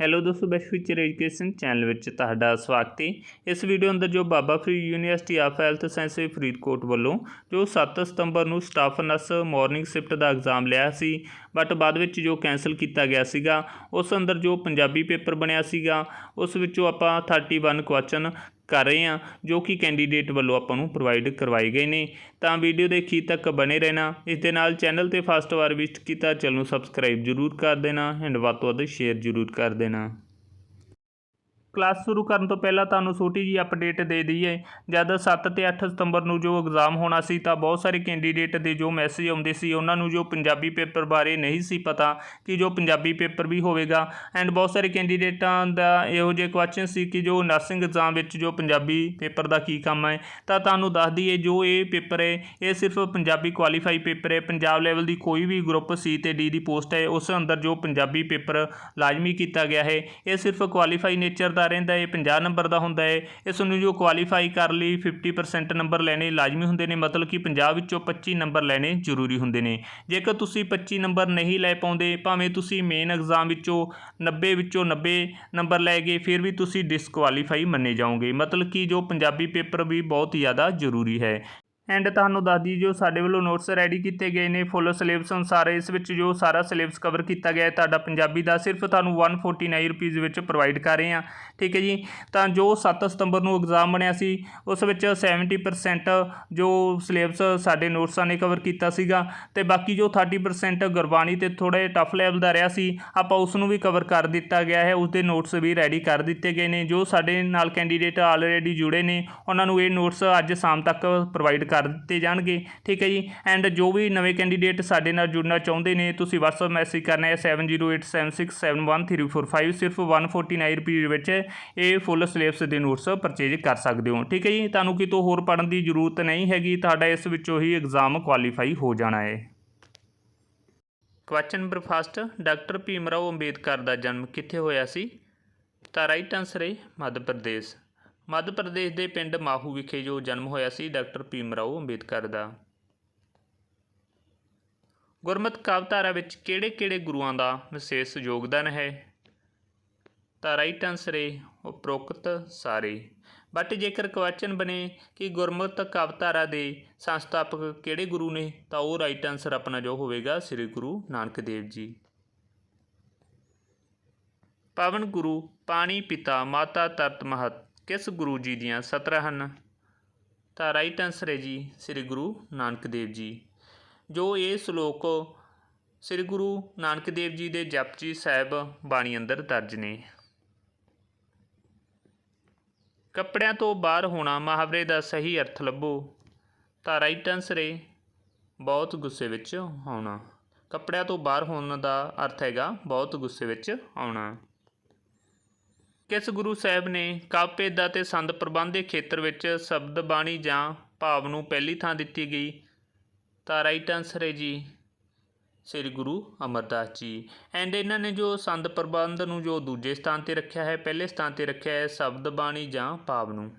Hello ਦੋਸਤੋ best future education channel ਵਿੱਚ ਤੁਹਾਡਾ ਸਵਾਗਤ ਹੈ। ਇਸ ਵੀਡੀਓ ਅੰਦਰ ਜੋ Baba Farid university of health science Faridkot ਵੱਲੋਂ ਜੋ 7 ਸਤੰਬਰ ਨੂੰ ਸਟਾਫ ਨਰਸ ਮਾਰਨਿੰਗ ਸ਼ਿਫਟ ਦਾ ਐਗਜ਼ਾਮ ਲਿਆ ਸੀ ਬਟ ਬਾਅਦ ਵਿੱਚ ਜੋ ਕੈਨਸਲ ਕੀਤਾ ਗਿਆ ਸੀਗਾ, ਉਸ ਅੰਦਰ ਜੋ ਪੰਜਾਬੀ ਪੇਪਰ ਬਣਿਆ ਸੀਗਾ, ਉਸ ਵਿੱਚੋਂ ਆਪਾਂ 31 ਕੁਐਸਚਨ ਕਰ ਰਹੇ ਹਾਂ, ਜੋ ਕਿ ਕੈਂਡੀਡੇਟ ਵੱਲੋਂ ਆਪਾਂ ਨੂੰ ਪ੍ਰੋਵਾਈਡ ਕਰਵਾਏ ਗਏ ਨੇ। ਤਾਂ ਵੀਡੀਓ ਦੇ ਅਖੀਰ ਤੱਕ ਬਣੇ ਰਹਿਣਾ। ਇਸ ਦੇ ਨਾਲ ਚੈਨਲ ਤੇ ਫਸਟ ਵਾਰ ਵਿਜ਼ਿਟ ਕੀਤਾ, ਚੈਨਲ ਨੂੰ ਸਬਸਕ੍ਰਾਈਬ ਜਰੂਰ ਕਰ ਦੇਣਾ ਐਂਡ ਵੱਧ ਤੋਂ ਵੱਧ ਸ਼ੇਅਰ ਜਰੂਰ ਕਰ ਦੇਣਾ। ਕਲਾਸ ਸ਼ੁਰੂ ਕਰਨ ਤੋਂ ਪਹਿਲਾਂ ਤੁਹਾਨੂੰ ਛੋਟੀ ਜੀ ਅਪਡੇਟ ਦੇ ਦਈਏ। ਜਦ 7 ਤੇ 8 ਸਤੰਬਰ ਨੂੰ ਜੋ ਐਗਜ਼ਾਮ ਹੋਣਾ ਸੀ ਤਾਂ ਬਹੁਤ ਸਾਰੇ ਕੈਂਡੀਡੇਟ ਦੇ ਜੋ ਮੈਸੇਜ ਆਉਂਦੇ ਸੀ, ਉਹਨਾਂ ਨੂੰ ਜੋ ਪੰਜਾਬੀ ਪੇਪਰ ਬਾਰੇ ਨਹੀਂ ਸੀ ਪਤਾ ਕਿ ਜੋ ਪੰਜਾਬੀ ਪੇਪਰ ਵੀ ਹੋਵੇਗਾ। ਐਂਡ ਬਹੁਤ ਸਾਰੇ ਕੈਂਡੀਡੇਟਾਂ ਦਾ ਇਹੋ ਜਿਹੇ ਕੁਐਸਚਨ ਸੀ ਕਿ ਜੋ ਨਰਸਿੰਗ ਐਗਜ਼ਾਮ ਵਿੱਚ ਜੋ ਪੰਜਾਬੀ ਪੇਪਰ ਦਾ ਕੀ ਕੰਮ ਹੈ। ਤਾਂ ਤੁਹਾਨੂੰ ਦੱਸ ਦਈਏ, ਜੋ ਇਹ ਪੇਪਰ ਹੈ, ਇਹ ਸਿਰਫ ਪੰਜਾਬੀ ਕੁਆਲੀਫਾਈ ਪੇਪਰ ਹੈ। ਪੰਜਾਬ ਲੈਵਲ ਦੀ ਕੋਈ ਵੀ ਗਰੁੱਪ ਸੀ ਤੇ ਡੀ ਦੀ ਪੋਸਟ ਹੈ, ਉਸ ਅੰਦਰ ਜੋ ਪੰਜਾਬੀ ਪੇਪਰ ਲਾਜ਼ਮੀ ਕੀਤਾ ਗਿਆ ਹੈ, ਇਹ ਸਿਰਫ ਕੁਆਲੀਫਾਈ ਨੇਚਰ ਦਾ ਰਹਿੰਦਾ ਹੈ 50 ਨੰਬਰ ਦਾ ਹੁੰਦਾ ਹੈ। ਇਸ ਨੂੰ ਜੋ ਕੁਆਲੀਫਾਈ ਕਰ ਲਈ 50% ਨੰਬਰ ਲੈਣੇ ਲਾਜ਼ਮੀ ਹੁੰਦੇ ਨੇ, ਮਤਲਬ ਕਿ 50 ਵਿੱਚੋਂ 25 ਨੰਬਰ ਲੈਣੇ ਜ਼ਰੂਰੀ ਹੁੰਦੇ ਨੇ। ਜੇਕਰ ਤੁਸੀਂ 25 ਨੰਬਰ ਨਹੀਂ ਲੈ ਪਾਉਂਦੇ, ਭਾਵੇਂ ਤੁਸੀਂ ਮੇਨ ਐਗਜ਼ਾਮ ਵਿੱਚੋਂ 90 ਵਿੱਚੋਂ 90 ਨੰਬਰ ਲੈ ਗਏ, ਫਿਰ ਵੀ ਤੁਸੀਂ ਡਿਸਕੁਆਲੀਫਾਈ ਮੰਨੇ ਜਾਓਗੇ। ਮਤਲਬ ਕਿ ਜੋ ਪੰਜਾਬੀ ਪੇਪਰ ਵੀ ਬਹੁਤ ਜ਼ਿਆਦਾ ਜ਼ਰੂਰੀ ਹੈ। ਐਂਡ ਤੁਹਾਨੂੰ ਦੱਸ ਦਈਏ ਜੋ ਸਾਡੇ ਵੱਲੋਂ ਨੋਟਸ ਰੈਡੀ ਕੀਤੇ ਗਏ ਨੇ ਫੁੱਲ ਸਿਲੇਬਸ ਅਨੁਸਾਰ ਇਸ ਵਿੱਚ ਜੋ ਸਾਰਾ ਸਿਲੇਬਸ ਕਵਰ ਕੀਤਾ ਗਿਆ ਹੈ, ਤੁਹਾਡਾ ਪੰਜਾਬੀ ਦਾ ਸਿਰਫ ਤੁਹਾਨੂੰ 149 ਰੁਪੀਸ ਵਿੱਚ ਪ੍ਰੋਵਾਈਡ ਕਰ ਰਹੇ ਹਾਂ। ਠੀਕ ਹੈ ਜੀ? ਤਾਂ ਜੋ 7 ਸਤੰਬਰ ਨੂੰ ਐਗਜ਼ਾਮ ਬਣਿਆ ਸੀ, ਉਸ ਵਿੱਚ 70% ਜੋ ਸਿਲੇਬਸ ਸਾਡੇ ਨੋਟਸਾਂ ਨੇ ਕਵਰ ਕੀਤਾ ਸੀਗਾ ਤੇ ਬਾਕੀ ਜੋ 30% ਗੁਰਬਾਣੀ ਤੇ ਥੋੜੇ ਟਫ ਲੈਵਲ ਦਾ ਰਿਹਾ ਸੀ, ਆਪਾਂ ਉਸ ਨੂੰ ਵੀ ਕਵਰ ਕਰ ਦਿੱਤਾ ਗਿਆ ਹੈ ਉਸ ਦੇ ਨੋਟਸ ਵੀ ਰੈਡੀ ਕਰ ਦਿੱਤੇ ਗਏ ਨੇ। ਜੋ ਸਾਡੇ ਨਾਲ ਕੈਂਡੀਡੇਟ ਆਲਰੇਡੀ ਜੁੜੇ ਨੇ, ਉਹਨਾਂ ਨੂੰ ਇਹ ਨੋਟਸ ਅੱਜ ਸ਼ਾਮ ਤੱਕ ਪ੍ਰੋਵਾਈਡ ਕਰ ਦਿੱਤੇ ਜਾਣਗੇ। ਠੀਕ ਹੈ ਜੀ? ਐਂਡ ਜੋ ਵੀ ਨਵੇਂ ਕੈਂਡੀਡੇਟ ਸਾਡੇ ਨਾਲ ਜੁੜਨਾ ਚਾਹੁੰਦੇ ਨੇ, ਤੁਸੀਂ WhatsApp ਮੈਸੇਜ ਕਰਨਾ ਹੈ 7087671345 ਸਿਰਫ 149 ਰੁਪਏ ਵਿੱਚ ਇਹ ਫੁੱਲ ਸਿਲੇਬਸ ਦੇ ਨੋਟਸ ਪਰਚੇਜ ਕਰ ਸਕਦੇ ਹੋ। ਠੀਕ ਹੈ ਜੀ? ਤੁਹਾਨੂੰ ਕਿਤੋਂ ਹੋਰ ਪੜਨ ਦੀ ਜ਼ਰੂਰਤ ਨਹੀਂ ਹੈਗੀ, ਤੁਹਾਡਾ ਇਸ ਵਿੱਚੋਂ ਹੀ ਐਗਜ਼ਾਮ ਕੁਆਲੀਫਾਈ ਹੋ ਜਾਣਾ ਹੈ। Question number first doctor Bhim Rao Ambedkar ਦਾ ਜਨਮ ਕਿੱਥੇ ਹੋਇਆ ਸੀ? ਤਾਂ ਰਾਈਟ ਆਨਸਰ ਹੈ ਮੱਧ ਪ੍ਰਦੇਸ਼। ਮੱਧ ਪ੍ਰਦੇਸ਼ ਦੇ ਪਿੰਡ ਮਾਹੂ ਵਿਖੇ ਜੋ ਜਨਮ ਹੋਇਆ ਸੀ, ਡਾਕਟਰ ਭੀਮ ਰਾਓ ਅੰਬੇਦਕਰ ਦਾ। ਗੁਰਮਤਿ ਕਾਵਿਧਾਰਾ ਵਿੱਚ ਕਿਹੜੇ-ਕਿਹੜੇ ਗੁਰੂਆਂ ਦਾ ਵਿਸ਼ੇਸ਼ ਯੋਗਦਾਨ ਹੈ? ਤਾਂ ਰਾਈਟ ਆਨਸਰ ਹੈ ਉਪਰੋਕਤ ਸਾਰੇ। ਬਟ ਜੇਕਰ ਕੁਐਸਚਨ ਬਣੇ ਕਿ ਗੁਰਮਤਿ ਕਾਵਿਧਾਰਾ ਦੇ ਸੰਸਥਾਪਕ ਕਿਹੜੇ ਗੁਰੂ ਨੇ, ਤਾਂ ਉਹ ਰਾਈਟ ਆਨਸਰ ਆਪਣਾ ਜੋ ਹੋਵੇਗਾ ਸ੍ਰੀ ਗੁਰੂ ਨਾਨਕ ਦੇਵ ਜੀ। ਪਾਵਨ ਗੁਰੂ, ਪਾਣੀ ਪਿਤਾ, ਮਾਤਾ ਤਰਤ ਮਹਤ। ਕਿਸ ਗੁਰੂ ਜੀ ਦੀਆਂ 17 ਹਨ? ਤਾਂ ਰਾਈਟ ਆਨਸਰ ਹੈ ਜੀ ਸ੍ਰੀ ਗੁਰੂ ਨਾਨਕ ਦੇਵ ਜੀ। ਜੋ ਇਹ ਸ਼ਲੋਕ ਸ੍ਰੀ ਗੁਰੂ ਨਾਨਕ ਦੇਵ ਜੀ ਦੇ ਜਪਜੀ ਸਾਹਿਬ ਬਾਣੀ ਅੰਦਰ ਦਰਜ ਨੇ। ਕੱਪੜਿਆਂ ਤੋਂ ਬਾਹਰ ਹੋਣਾ ਮੁਹਾਵਰੇ ਦਾ ਸਹੀ ਅਰਥ ਲੱਭੋ। ਤਾਂ ਰਾਈਟ ਆਨਸਰ ਹੈ ਬਹੁਤ ਗੁੱਸੇ ਵਿੱਚ ਆਉਣਾ। ਕੱਪੜਿਆਂ ਤੋਂ ਬਾਹਰ ਹੋਣ ਦਾ ਅਰਥ ਹੈਗਾ ਬਹੁਤ ਗੁੱਸੇ ਵਿੱਚ ਆਉਣਾ। ਕਿਸ ਗੁਰੂ ਸਾਹਿਬ ਨੇ ਕਾਵਿ ਦਾ ਤੇ ਸੰਦ ਪ੍ਰਬੰਧ ਦੇ ਖੇਤਰ ਵਿੱਚ ਸ਼ਬਦ ਬਾਣੀ ਜਾਂ ਭਾਵ ਨੂੰ ਪਹਿਲੀ ਥਾਂ ਦਿੱਤੀ ਗਈ? ਤਾਂ ਰਾਈਟ ਆਨਸਰ ਹੈ ਜੀ, ਸ੍ਰੀ ਗੁਰੂ ਅਮਰਦਾਸ ਜੀ। ਐਂਡ ਇਹਨਾਂ ਨੇ ਜੋ ਸੰਦ ਪ੍ਰਬੰਧ ਨੂੰ ਜੋ ਦੂਜੇ ਸਥਾਨ ਤੇ ਰੱਖਿਆ ਹੈ, ਪਹਿਲੇ ਸਥਾਨ ਤੇ ਰੱਖਿਆ ਹੈ ਸ਼ਬਦ ਬਾਣੀ ਜਾਂ ਭਾਵ ਨੂੰ।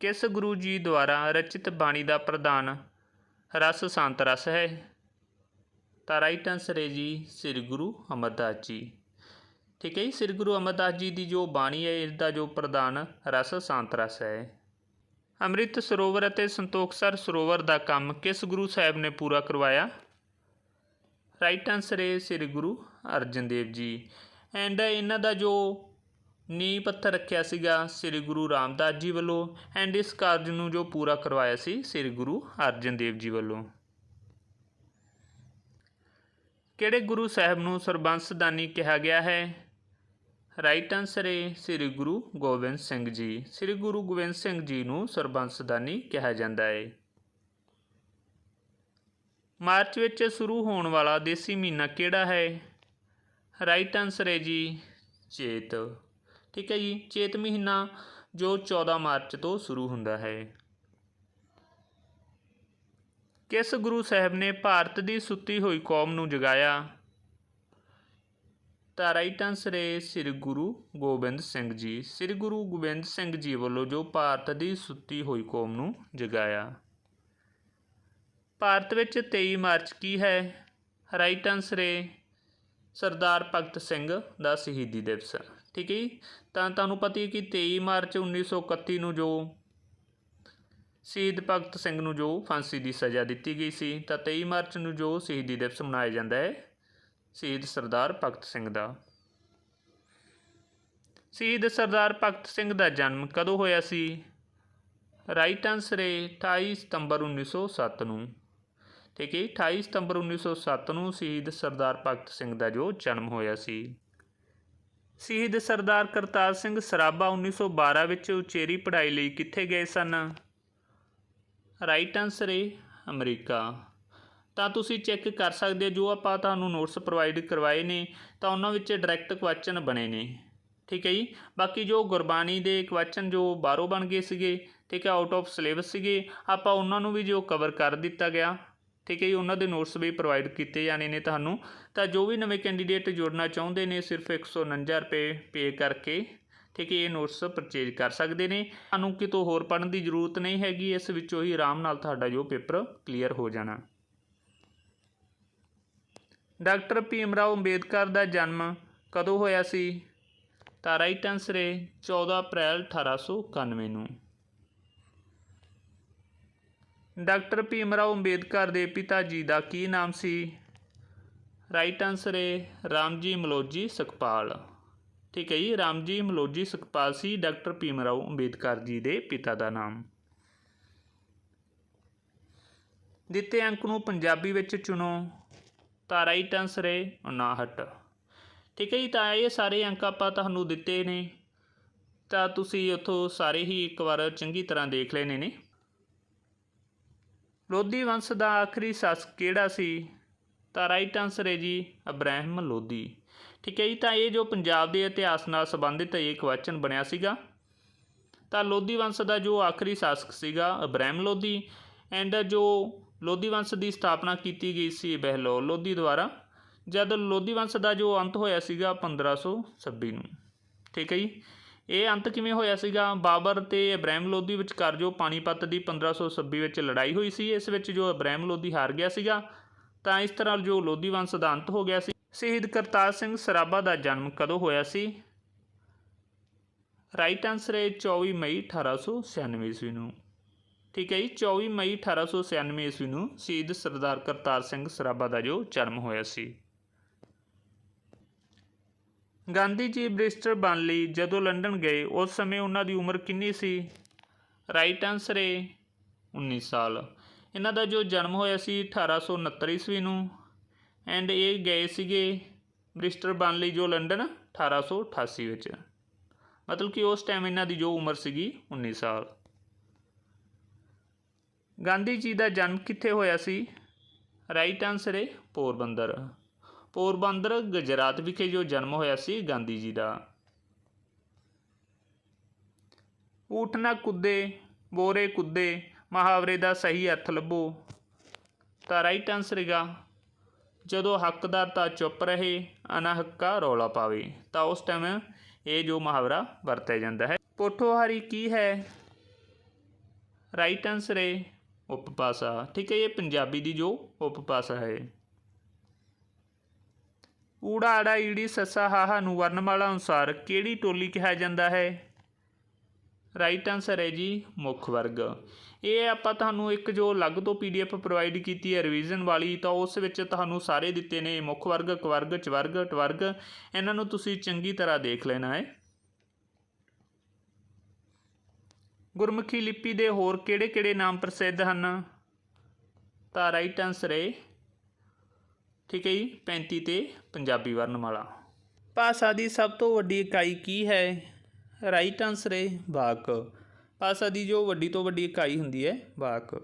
ਕਿਸ ਗੁਰੂ ਜੀ ਦੁਆਰਾ ਰਚਿਤ ਬਾਣੀ ਦਾ ਪ੍ਰਧਾਨ ਰਸ ਸੰਤ ਰਸ ਹੈ? ਤਾਂ ਰਾਈਟ ਆਨਸਰ ਹੈ ਜੀ ਸ੍ਰੀ ਗੁਰੂ ਅਮਰਦਾਸ ਜੀ। ਠੀਕ ਹੈ ਜੀ, ਸ੍ਰੀ ਗੁਰੂ ਅਮਰਦਾਸ ਜੀ ਦੀ ਜੋ ਬਾਣੀ ਹੈ ਇਸ ਦਾ ਜੋ ਪ੍ਰਧਾਨ ਰਸ ਸੰਤ ਰਸ ਹੈ। ਅੰਮ੍ਰਿਤ ਸਰੋਵਰ ਅਤੇ ਸੰਤੋਖਸਰ ਸਰੋਵਰ ਦਾ ਕੰਮ ਕਿਸ ਗੁਰੂ ਸਾਹਿਬ ਨੇ ਪੂਰਾ ਕਰਵਾਇਆ? ਰਾਈਟ ਆਨਸਰ ਹੈ ਸ੍ਰੀ ਗੁਰੂ ਅਰਜਨ ਦੇਵ ਜੀ। ਐਂਡ ਇਹਨਾਂ ਦਾ ਜੋ ਨੀਂਹ ਪੱਥਰ ਰੱਖਿਆ ਸੀਗਾ ਸ੍ਰੀ ਗੁਰੂ ਰਾਮਦਾਸ ਜੀ ਵੱਲੋਂ ਐਂਡ ਇਸ ਕਾਰਜ ਨੂੰ ਜੋ ਪੂਰਾ ਕਰਵਾਇਆ ਸੀ ਸ੍ਰੀ ਗੁਰੂ ਅਰਜਨ ਦੇਵ ਜੀ ਵੱਲੋਂ। ਕਿਹੜੇ ਗੁਰੂ ਸਾਹਿਬ ਨੂੰ ਸਰਬੰਸਦਾਨੀ ਕਿਹਾ ਗਿਆ ਹੈ? ਰਾਈਟ ਆਨਸਰ ਹੈ ਸ੍ਰੀ ਗੁਰੂ ਗੋਬਿੰਦ ਸਿੰਘ ਜੀ। ਸ੍ਰੀ ਗੁਰੂ ਗੋਬਿੰਦ ਸਿੰਘ ਜੀ ਨੂੰ ਸਰਬੰਸਦਾਨੀ ਕਿਹਾ ਜਾਂਦਾ ਹੈ। ਮਾਰਚ ਵਿੱਚ ਸ਼ੁਰੂ ਹੋਣ ਵਾਲਾ ਦੇਸੀ ਮਹੀਨਾ ਕਿਹੜਾ ਹੈ? ਰਾਈਟ ਆਨਸਰ ਹੈ ਜੀ ਚੇਤ। ਠੀਕ ਹੈ ਜੀ, ਚੇਤ ਮਹੀਨਾ ਜੋ 14 ਮਾਰਚ ਤੋਂ ਸ਼ੁਰੂ ਹੁੰਦਾ ਹੈ। ਕਿਸ ਗੁਰੂ ਸਾਹਿਬ ਨੇ ਭਾਰਤ ਦੀ ਸੁੱਤੀ ਹੋਈ ਕੌਮ ਨੂੰ ਜਗਾਇਆ? ਤਾਂ ਰਾਈਟ ਆਨਸਰ ਹੈ ਸ੍ਰੀ ਗੁਰੂ ਗੋਬਿੰਦ ਸਿੰਘ ਜੀ, ਸ੍ਰੀ ਗੁਰੂ ਗੋਬਿੰਦ ਸਿੰਘ ਜੀ ਵੱਲੋਂ ਜੋ ਭਾਰਤ ਦੀ ਸੁੱਤੀ ਹੋਈ ਕੌਮ ਨੂੰ ਜਗਾਇਆ। ਭਾਰਤ ਵਿੱਚ 23 ਮਾਰਚ ਕੀ ਹੈ? ਰਾਈਟ ਆਨਸਰ ਹੈ ਸਰਦਾਰ ਭਗਤ ਸਿੰਘ ਦਾ ਸ਼ਹੀਦੀ ਦਿਵਸ। ਠੀਕ ਹੈ ਜੀ? ਤਾਂ ਤੁਹਾਨੂੰ ਪਤਾ ਹੀ ਹੈ ਕਿ 23 ਮਾਰਚ 1931 ਨੂੰ ਜੋ ਸ਼ਹੀਦ ਭਗਤ ਸਿੰਘ ਨੂੰ ਜੋ ਫਾਂਸੀ ਦੀ ਸਜ਼ਾ ਦਿੱਤੀ ਗਈ ਸੀ, ਤਾਂ 23 ਮਾਰਚ ਨੂੰ ਜੋ ਸ਼ਹੀਦੀ ਦਿਵਸ ਮਨਾਇਆ ਜਾਂਦਾ ਹੈ, ਸ਼ਹੀਦ ਸਰਦਾਰ ਭਗਤ ਸਿੰਘ ਦਾ। ਸ਼ਹੀਦ ਸਰਦਾਰ ਭਗਤ ਸਿੰਘ ਦਾ ਜਨਮ ਕਦੋਂ ਹੋਇਆ ਸੀ? ਰਾਈਟ ਆਨਸਰ ਹੈ 28 ਸਤੰਬਰ 1907 ਨੂੰ। ਠੀਕ ਹੈ 28 ਸਤੰਬਰ 1907 ਨੂੰ ਸ਼ਹੀਦ ਸਰਦਾਰ ਭਗਤ ਸਿੰਘ ਦਾ ਜੋ ਜਨਮ ਹੋਇਆ ਸੀ। ਸ਼ਹੀਦ ਸਰਦਾਰ ਕਰਤਾਰ ਸਿੰਘ ਸਰਾਭਾ 1912 ਵਿੱਚ ਉਚੇਰੀ ਪੜ੍ਹਾਈ ਲਈ ਕਿੱਥੇ ਗਏ ਸਨ? ਰਾਈਟ ਆਨਸਰ ਹੈ ਅਮਰੀਕਾ। ਤਾਂ ਤੁਸੀਂ ਚੈੱਕ ਕਰ ਸਕਦੇ ਹੋ, ਜੋ ਆਪਾਂ ਤੁਹਾਨੂੰ ਨੋਟਸ ਪ੍ਰੋਵਾਈਡ ਕਰਵਾਏ ਨੇ, ਤਾਂ ਉਹਨਾਂ ਵਿੱਚ ਡਾਇਰੈਕਟ ਕੁਐਸਚਨ ਬਣੇ ਨੇ। ਠੀਕ ਹੈ ਜੀ? ਬਾਕੀ ਜੋ ਗੁਰਬਾਣੀ ਦੇ ਕੁਐਸਚਨ ਜੋ ਬਾਹਰੋਂ ਬਣ ਗਏ ਸੀਗੇ, ਠੀਕ ਹੈ ਆਊਟ ਆਫ ਸਿਲੇਬਸ ਸੀਗੇ, ਆਪਾਂ ਉਹਨਾਂ ਨੂੰ ਵੀ ਜੋ ਕਵਰ ਕਰ ਦਿੱਤਾ ਗਿਆ। ਠੀਕ ਹੈ ਜੀ? ਉਹਨਾਂ ਦੇ ਨੋਟਸ ਵੀ ਪ੍ਰੋਵਾਈਡ ਕੀਤੇ ਜਾਣੇ ਨੇ ਤੁਹਾਨੂੰ। ਤਾਂ ਜੋ ਵੀ ਨਵੇਂ ਕੈਂਡੀਡੇਟ ਜੁੜਨਾ ਚਾਹੁੰਦੇ ਨੇ, ਸਿਰਫ 149 ਰੁਪਏ ਪੇ ਕਰਕੇ। ਠੀਕ ਹੈ ਇਹ ਨੋਟਸ ਪਰਚੇਜ ਕਰ ਸਕਦੇ ਨੇ। ਤੁਹਾਨੂੰ ਕਿਤੋਂ ਹੋਰ ਪੜ੍ਹਨ ਦੀ ਜ਼ਰੂਰਤ ਨਹੀਂ ਹੈਗੀ, ਇਸ ਵਿੱਚੋਂ ਹੀ ਆਰਾਮ ਨਾਲ ਤੁਹਾਡਾ ਜੋ ਪੇਪਰ ਕਲੀਅਰ ਹੋ ਜਾਣਾ। ਡਾਕਟਰ ਭੀਮ ਰਾਓ ਅੰਬੇਦਕਰ ਦਾ ਜਨਮ ਕਦੋਂ ਹੋਇਆ ਸੀ? ਤਾਂ ਰਾਈਟ ਆਨਸਰ ਹੈ 14 ਅਪ੍ਰੈਲ 1891 ਨੂੰ। ਡਾਕਟਰ ਭੀਮ ਰਾਓ ਅੰਬੇਦਕਰ ਦੇ ਪਿਤਾ ਜੀ ਦਾ ਕੀ ਨਾਮ ਸੀ? ਰਾਈਟ ਆਨਸਰ ਹੈ ਰਾਮਜੀ ਮਲੋਜੀ ਸੁਖਪਾਲ। ਠੀਕ ਹੈ ਜੀ ਰਾਮਜੀ ਮਲੋਜੀ ਸੁਖਪਾਲ ਸੀ, ਡਾਕਟਰ ਭੀਮ ਰਾਓ ਅੰਬੇਦਕਰ ਜੀ ਦੇ ਪਿਤਾ ਦਾ ਨਾਮ। ਦਿੱਤੇ ਅੰਕ ਨੂੰ ਪੰਜਾਬੀ ਵਿੱਚ ਚੁਣੋ। ਤਾਂ ਰਾਈਟ ਆਨਸਰ ਹੈ 59 ਠੀਕ ਹੈ ਜੀ ਤਾਂ ਇਹ ਸਾਰੇ ਅੰਕ ਆਪਾਂ ਤੁਹਾਨੂੰ ਦਿੱਤੇ ਨੇ। ਤਾਂ ਤੁਸੀਂ ਉੱਥੋਂ ਸਾਰੇ ਹੀ ਇੱਕ ਵਾਰ ਚੰਗੀ ਤਰ੍ਹਾਂ ਦੇਖ ਲੈਣੇ ਨੇ। ਲੋਧੀ ਵੰਸ਼ ਦਾ ਆਖਰੀ ਸ਼ਾਸਕ ਕਿਹੜਾ ਸੀ? ਤਾਂ ਰਾਈਟ ਆਨਸਰ ਹੈ ਜੀ, ਅਬਰਾਹਿਮ ਲੋਧੀ। ਠੀਕ ਹੈ ਜੀ, ਤਾਂ ਇਹ ਜੋ ਪੰਜਾਬ ਦੇ ਇਤਿਹਾਸ ਨਾਲ ਸੰਬੰਧਿਤ ਇਹ ਵਚਨ ਬਣਿਆ ਸੀਗਾ। ਤਾਂ ਲੋਧੀ ਵੰਸ਼ ਦਾ ਜੋ ਆਖਰੀ ਸ਼ਾਸਕ ਸੀਗਾ, ਅਬਰਾਹਿਮ ਲੋਧੀ ਐਂਡ ਜੋ ਲੋਧੀ ਵੰਸ਼ ਦੀ ਸਥਾਪਨਾ ਕੀਤੀ ਗਈ ਸੀ ਬਹਿਲੋਲ ਲੋਧੀ ਦੁਆਰਾ, ਜਦ ਲੋਧੀ ਵੰਸ਼ ਦਾ ਜੋ ਅੰਤ ਹੋਇਆ ਸੀਗਾ 1526 ਨੂੰ। ਠੀਕ ਹੈ ਜੀ, ਇਹ ਅੰਤ ਕਿਵੇਂ ਹੋਇਆ ਸੀਗਾ? ਬਾਬਰ ਤੇ ਇਬਰਾਹਿਮ ਲੋਧੀ ਵਿਚਕਾਰ ਜੋ ਪਾਣੀਪਤ ਦੀ 1526 ਵਿੱਚ ਲੜਾਈ ਹੋਈ ਸੀ, ਇਸ ਵਿੱਚ ਜੋ ਇਬਰਾਹਿਮ ਲੋਧੀ ਹਾਰ ਗਿਆ ਸੀਗਾ, ਤਾਂ ਇਸ ਤਰ੍ਹਾਂ ਜੋ ਲੋਧੀ ਵੰਸ਼ ਦਾ ਅੰਤ ਹੋ ਗਿਆ ਸੀ। ਸ਼ਹੀਦ ਕਰਤਾਰ ਸਿੰਘ ਸਰਾਭਾ ਦਾ ਜਨਮ ਕਦੋਂ ਹੋਇਆ ਸੀ? ਰਾਈਟ ਆਨਸਰ ਹੈ 24 ਮਈ 1896 ਈਸਵੀ ਨੂੰ। ਠੀਕ ਹੈ ਜੀ 24 ਮਈ 1896 ਈਸਵੀ ਨੂੰ ਸ਼ਹੀਦ ਸਰਦਾਰ ਕਰਤਾਰ ਸਿੰਘ ਸਰਾਭਾ ਦਾ ਜੋ ਜਨਮ ਹੋਇਆ ਸੀ। ਗਾਂਧੀ ਜੀ ਬ੍ਰਿਸਟਲ ਬਣ ਲਈ ਜਦੋਂ ਲੰਡਨ ਗਏ, ਉਸ ਸਮੇਂ ਉਹਨਾਂ ਦੀ ਉਮਰ ਕਿੰਨੀ ਸੀ? ਰਾਈਟ ਆਨਸਰ ਹੈ 19 ਸਾਲ। ਇਹਨਾਂ ਦਾ ਜੋ ਜਨਮ ਹੋਇਆ ਸੀ 1869 ਈਸਵੀ ਨੂੰ। ਐਂਡ ਇਹ ਗਏ ਸੀਗੇ ਬ੍ਰਿਸਟਰ ਬਣ ਲਈ ਜੋ ਲੰਡਨ 1888 ਵਿੱਚ। ਮਤਲਬ ਕਿ ਉਸ ਟਾਈਮ ਇਹਨਾਂ ਦੀ ਜੋ ਉਮਰ ਸੀਗੀ 19 ਸਾਲ। ਗਾਂਧੀ ਜੀ ਦਾ ਜਨਮ ਕਿੱਥੇ ਹੋਇਆ ਸੀ? ਰਾਈਟ ਆਨਸਰ ਹੈ ਪੋਰਬੰਦਰ। ਪੋਰਬੰਦਰ ਗੁਜਰਾਤ ਵਿਖੇ ਜੋ ਜਨਮ ਹੋਇਆ ਸੀ ਗਾਂਧੀ ਜੀ ਦਾ। ਊਠ ਨਾ ਕੁੱਦੇ, ਬੋਰੇ ਕੁੱਦੇ, ਮੁਹਾਵਰੇ ਦਾ ਸਹੀ ਅਰਥ ਲੱਭੋ। ਤਾਂ ਰਾਈਟ ਆਨਸਰ ਹੈਗਾ ਜਦੋਂ ਹੱਕਦਾਰ ਤਾਂ ਚੁੱਪ ਰਹੇ ਅਨਾਹੱਕਾ ਰੌਲਾ ਪਾਵੇ, ਤਾਂ ਉਸ ਟਾਈਮ ਇਹ ਜੋ ਮੁਹਾਵਰਾ ਵਰਤਿਆ ਜਾਂਦਾ ਹੈ। ਪੋਠੋਹਾਰੀ ਕੀ ਹੈ? ਰਾਈਟ ਆਨਸਰ ਹੈ ਉਪਭਾਸ਼ਾ। ਠੀਕ ਹੈ, ਇਹ ਪੰਜਾਬੀ ਦੀ ਜੋ ਉਪਭਾਸ਼ਾ ਹੈ। ਊੜਾ ਆੜਾ ਈੜੀ ਸੱਸਾ ਹਾਹਾ ਨੂੰ ਵਰਣਮਾਲਾ ਅਨੁਸਾਰ ਕਿਹੜੀ ਟੋਲੀ ਕਿਹਾ ਜਾਂਦਾ ਹੈ? ਰਾਈਟ ਆਨਸਰ ਹੈ ਜੀ ਮੁੱਖ ਵਰਗ। ਇਹ ਆਪਾਂ ਤੁਹਾਨੂੰ ਇੱਕ ਜੋ ਅਲੱਗ ਤੋਂ ਪੀਡੀਐਫ ਪ੍ਰੋਵਾਈਡ ਕੀਤੀ ਹੈ ਰਿਵੀਜ਼ਨ ਵਾਲੀ, ਤਾਂ ਉਸ ਵਿੱਚ ਤੁਹਾਨੂੰ ਸਾਰੇ ਦਿੱਤੇ ਨੇ, ਮੁੱਖ ਵਰਗ ਕਵਰਗ ਚਵਰਗ ਟਵਰਗ ਇਹਨਾਂ ਨੂੰ ਤੁਸੀਂ ਚੰਗੀ ਤਰ੍ਹਾਂ ਦੇਖ ਲੈਣਾ ਹੈ। ਗੁਰਮੁਖੀ ਲਿਪੀ ਦੇ ਹੋਰ ਕਿਹੜੇ-ਕਿਹੜੇ ਨਾਮ ਪ੍ਰਸਿੱਧ ਹਨ? ਤਾਂ ਰਾਈਟ ਆਨਸਰ ਹੈ, ਠੀਕ ਹੈ ਜੀ 35 ਤੇ ਪੰਜਾਬੀ ਵਰਣਮਾਲਾ। ਭਾਸ਼ਾ ਦੀ ਸਭ ਤੋਂ ਵੱਡੀ ਇਕਾਈ ਕੀ ਹੈ? ਰਾਈਟ ਆਨਸਰ ਹੈ ਵਾਕ। ਭਾਸ਼ਾ ਦੀ ਜੋ ਵੱਡੀ ਤੋਂ ਵੱਡੀ ਇਕਾਈ ਹੁੰਦੀ ਹੈ, ਵਾਕ।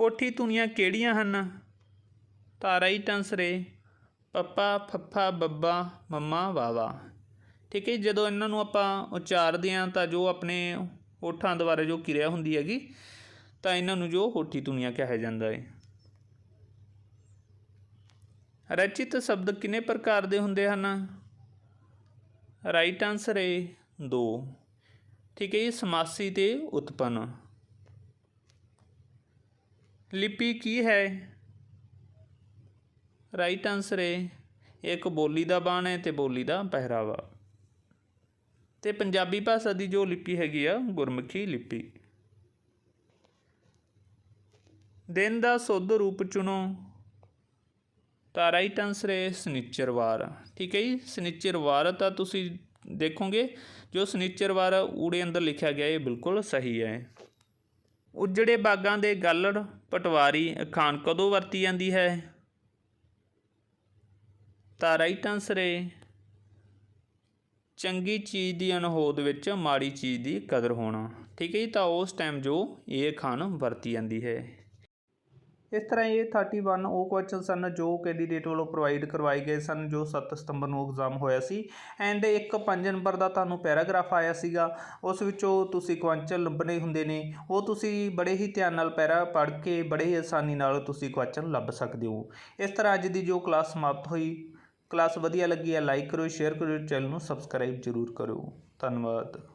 ਹੋਠੀ ਧੁਨੀਆਂ ਕਿਹੜੀਆਂ ਹਨ? ਤਾਂ ਰਾਈਟ ਆਨਸਰ ਹੈ ਪੱਪਾ, ਫੱਫਾ, ਬੱਬਾ, ਮੰਮਾ, ਵਾਵਾ। ਠੀਕ ਹੈ, ਜਦੋਂ ਇਹਨਾਂ ਨੂੰ ਆਪਾਂ ਉਚਾਰਦੇ ਹਾਂ ਤਾਂ ਜੋ ਆਪਣੇ ਹੋਠਾਂ ਦੁਆਰਾ ਜੋ ਕਿਰਿਆ ਹੁੰਦੀ ਹੈਗੀ, ਤਾਂ ਇਹਨਾਂ ਨੂੰ ਜੋ ਹੋਠੀ ਧੁਨੀਆਂ ਕਿਹਾ ਜਾਂਦਾ ਹੈ। ਰਚਿਤ ਸ਼ਬਦ ਕਿੰਨੇ ਪ੍ਰਕਾਰ ਦੇ ਹੁੰਦੇ ਹਨ? ਰਾਈਟ ਆਨਸਰ ਹੈ ਦੋ। ਠੀਕ ਹੈ ਜੀ, ਸਮਾਸੀ ਤੇ ਉਤਪੰਨ। ਲਿਪੀ ਕੀ ਹੈ? ਰਾਈਟ ਆਨਸਰ ਹੈ, ਇੱਕ ਬੋਲੀ ਦਾ ਬਾਣ ਹੈ ਤੇ ਬੋਲੀ ਦਾ ਪਹਿਰਾਵਾ। ਤੇ ਪੰਜਾਬੀ ਭਾਸ਼ਾ ਦੀ ਜੋ ਲਿਪੀ ਹੈਗੀ ਆ, ਗੁਰਮੁਖੀ ਲਿਪੀ। ਦਿਨ ਦਾ ਸੁੱਧ ਰੂਪ ਚੁਣੋ, ਤਾਂ ਰਾਈਟ ਆਨਸਰ ਹੈ, ਸਨਿਚਰਵਾਰ। ਠੀਕ ਹੈ ਜੀ, ਸਨਿਚਰਵਾਰ ਤਾਂ ਤੁਸੀਂ ਦੇਖੋਗੇ ਜੋ ਸਨਿਚਰਵਾਰ ਆ, ਊੜੇ ਅੰਦਰ ਲਿਖਿਆ ਗਿਆ ਇਹ ਬਿਲਕੁਲ ਸਹੀ ਹੈ। ਉਜੜੇ ਬਾਗਾਂ ਦੇ ਗਾਲੜ ਪਟਵਾਰੀ ਅਖਾਣ ਕਦੋਂ ਵਰਤੀ ਜਾਂਦੀ ਹੈ? ਤਾਂ ਰਾਈਟ ਆਨਸਰ ਹੈ ਚੰਗੀ ਚੀਜ਼ ਦੀ ਅਣਹੋਦ ਵਿੱਚ ਮਾੜੀ ਚੀਜ਼ ਦੀ ਕਦਰ ਹੋਣਾ। ਠੀਕ ਹੈ ਜੀ ਤਾਂ ਉਸ ਟਾਈਮ ਜੋ ਇਹ ਖਾਨ ਵਰਤੀ ਜਾਂਦੀ ਹੈ। ਇਸ ਤਰ੍ਹਾਂ ਇਹ 31 ਉਹ ਕੁਐਸਚਨ ਸਨ ਜੋ ਕੈਂਡੀਡੇਟ ਵੱਲੋਂ ਪ੍ਰੋਵਾਈਡ ਕਰਵਾਏ ਗਏ ਸਨ, ਜੋ 7 ਸਤੰਬਰ ਨੂੰ ਐਗਜ਼ਾਮ ਹੋਇਆ ਸੀ। ਐਂਡ ਇੱਕ 5 ਨੰਬਰ ਦਾ ਤੁਹਾਨੂੰ ਪੈਰਾਗ੍ਰਾਫ ਆਇਆ ਸੀਗਾ। ਉਸ ਵਿੱਚੋਂ ਤੁਸੀਂ ਕੁਐਸਚਨ ਲੱਭਣੇ ਹੁੰਦੇ ਨੇ। ਉਹ ਤੁਸੀਂ ਬੜੇ ਹੀ ਧਿਆਨ ਨਾਲ ਪੈਰਾ ਪੜ੍ਹ ਕੇ ਬੜੇ ਹੀ ਆਸਾਨੀ ਨਾਲ ਤੁਸੀਂ ਕੁਐਸਚਨ ਲੱਭ ਸਕਦੇ ਹੋ। ਇਸ ਤਰ੍ਹਾਂ ਅੱਜ ਦੀ ਜੋ ਕਲਾਸ ਸਮਾਪਤ ਹੋਈ ਕਲਾਸ ਵਧੀਆ ਲੱਗੀ ਹੈ ਲਾਈਕ ਕਰੋ ਸ਼ੇਅਰ ਕਰੋ ਚੈਨਲ ਨੂੰ ਸਬਸਕ੍ਰਾਈਬ ਜ਼ਰੂਰ ਕਰੋ ਧੰਨਵਾਦ।